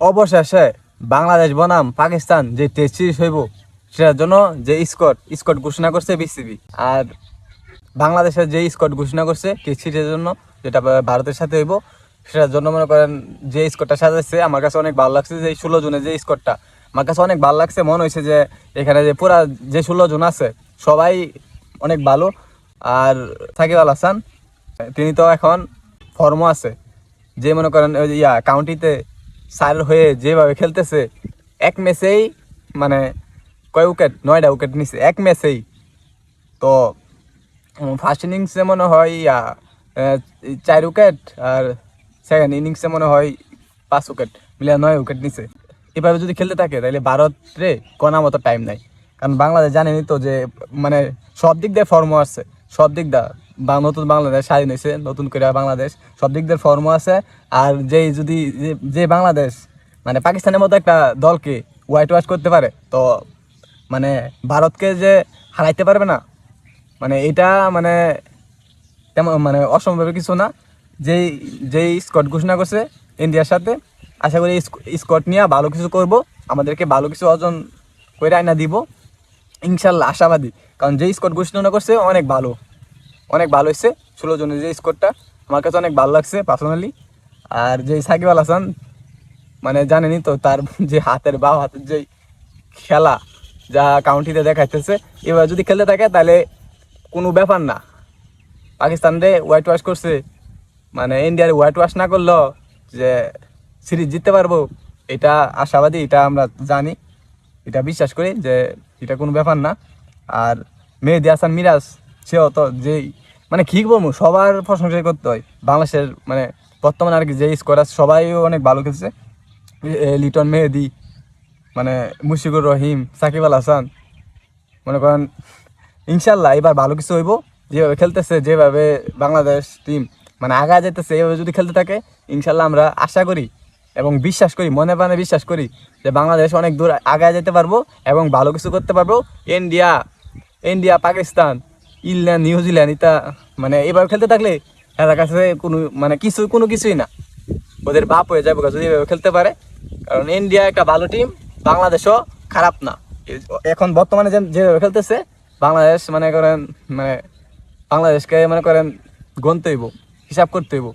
অবশেষে বাংলাদেশ, বনাম, পাকিস্তান যে টেস্ট সিরিজ হইব, সেটার জন্য যে স্কট স্কট ঘোষণা করছে বিসিবি আর বাংলাদেশের যে স্কট ঘোষণা করছে টেস্ট সিরিজের জন্য, যেটা ভারতের সাথে হইব, সেটার জন্য মনে করেন যে স্কটটা সাজাচ্ছে আমার কাছে অনেক ভালো লাগছে যে ষোলো জনের যে স্কটটা আমার কাছে অনেক ভালো লাগছে, মনে হয়েছে যে এখানে যে পুরা যে ষোলো জন আছে, সবাই অনেক ভালো। আর সাকিব আল হাসান, তিনি তো এখন ফর্ম আছে। যে মনে করেন ইয়া কাউন্টিতে সার হয়ে যেভাবে খেলতেছে, এক ম্যাচেই মানে কয় উইকেট? নয়টা উইকেট নিছে, এক ম্যাচেই। তো ফার্স্ট ইনিংসে মনে হয় চার উইকেট আর সেকেন্ড ইনিংসে মনে হয় পাঁচ উইকেট, মিলিয়ে নয় উইকেট নিছে। এভাবে যদি খেলতে থাকে তাহলে ভারতরে কোনা মতো টাইম নাই। কারণ বাংলাদেশ জানেনি তো যে মানে সব দিক দিয়ে ফর্ম আসছে সব দিক দা বা নতুন বাংলাদেশ স্বাধীন হয়েছে, নতুন করে বাংলাদেশ, সব দিক দিয়ে ফর্ম আছে। আর যেই যদি যে- যে বাংলাদেশ মানে পাকিস্তানের মতো একটা দলকে হোয়াইট ওয়াশ করতে পারে, তো মানে ভারতকে যে হারাইতে পারবে না মানে এটা মানে তেমন মানে অসম্ভব কিছু না। যেই যেই স্কট ঘোষণা করছে ইন্ডিয়ার সাথে, আশা করি স্কট নিয়ে ভালো কিছু করব, আমাদেরকে ভালো কিছু অর্জন করে আয়না দিব। ইনশাল্লাহ আশাবাদী, কারণ যেই স্কট ঘোষণা করছে অনেক ভালো। অনেক ভালো হয়েছে। ষোলো জনের যে স্কোরটা আমার কাছে অনেক ভালো লাগছে পার্সোনালি আর যে সাকিব আল হাসান মানে জানেনই তো, তার যে হাতের বা হাতের যে খেলা যা কাউন্টিতে দেখাইতেছে, এবার যদি খেলতে থাকে, তাহলে কোনো ব্যাপার না। পাকিস্তান রে হোয়াইট ওয়াশ করছে মানে ইন্ডিয়ার হোয়াইট ওয়াশ না করল যে সিরিজ জিততে পারব, এটা আশাবাদী, এটা আমরা জানি। এটা বিশ্বাস করি যে এটা কোনো ব্যাপার না। আর মেহেদি হাসান মিরাজ সেও তো যেই মানে কি বলব, সবার প্রশংসাই করতে হয়। বাংলাদেশের মানে বর্তমানে আর কি যে স্কোর আছে সবাই অনেক ভালো খেলছে লিটন মেহেদি মানে মুশিকুর রহিম, সাকিব আল হাসান। মনে করেন ইনশাল্লাহ এবার ভালো কিছু হইব। যেভাবে খেলতেছে, যেভাবে বাংলাদেশ টিম মানে আগা যেতেছে এভাবে যদি খেলতে থাকে ইনশাল্লাহ আমরা আশা করি এবং বিশ্বাস করি, মনে প্রাণে বিশ্বাস করি যে বাংলাদেশ অনেক দূর আগায় যেতে পারব এবং ভালো কিছু করতে পারব। India India, Pakistan England New Zealand এটা মানে এবার খেলতে থাকলে এদের কাছে কোনো মানে কিছু, কোনো কিছুই না। ওদের বাপ হয়ে যাবে যদি এভাবে খেলতে পারে। কারণ ইন্ডিয়া একটা ভালো টিম বাংলাদেশও খারাপ না। এখন বর্তমানে যেভাবে খেলতেছে, বাংলাদেশ মনে করেন মানে বাংলাদেশকে মনে করেন গণতে হইব, হিসাব করতে হইব।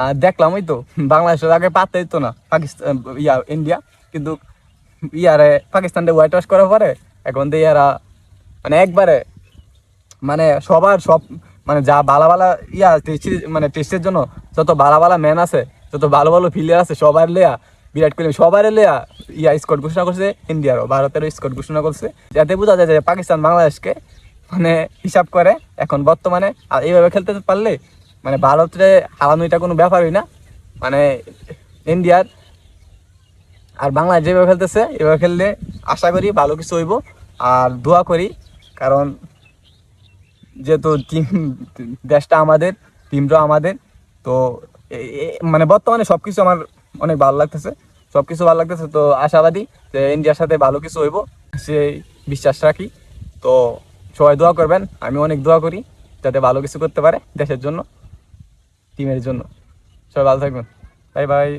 আর দেখলাম ওই তো বাংলাদেশের আগে পাত্তা দিত না পাকিস্তান ইয়া, ইন্ডিয়া। কিন্তু ইয়ারে পাকিস্তানটা হোয়াইট ওয়াশ করার পরে, এখন তো ইয়ারা মানে একবারে মানে সবার সব মানে যা ভালো ভালো ইয়া মানে টেস্টের জন্য যত ভালো ভালো ম্যান আছে, যত ভালো ভালো প্লেয়ার আছে, সবার লেয়া বিরাট কোহলি, সবার লেয়া ইয়া স্কট ঘোষণা করছে ইন্ডিয়ারও, ভারতেরও স্কট ঘোষণা করছে। যাতে বোঝা যায় যে পাকিস্তান বাংলাদেশকে মানে হিসাব করে এখন বর্তমানে, আর এইভাবে খেলতে পারলে মানে ভারতে হারানো এটা কোনো ব্যাপারই না। মানে ইন্ডিয়ার, আর বাংলাদেশ যেভাবে খেলতেছে, এভাবে খেললে আশা করি ভালো কিছু হইব। আর দোয়া করি, কারণ যেহেতু টিম দেশটা আমাদের টিমটাও আমাদের, তো মানে বর্তমানে সব কিছু আমার অনেক ভালো লাগতেছে সব কিছু ভালো লাগতেছে, তো আশাবাদী যে ইন্ডিয়ার সাথে ভালো কিছু হইব সেই বিশ্বাস রাখি, তো সবাই দোয়া করবেন, আমি অনেক দোয়া করি, যাতে ভালো কিছু করতে পারে দেশের জন্য টিমের জন্য। সবাই ভালো থাকবেন। Bye bye.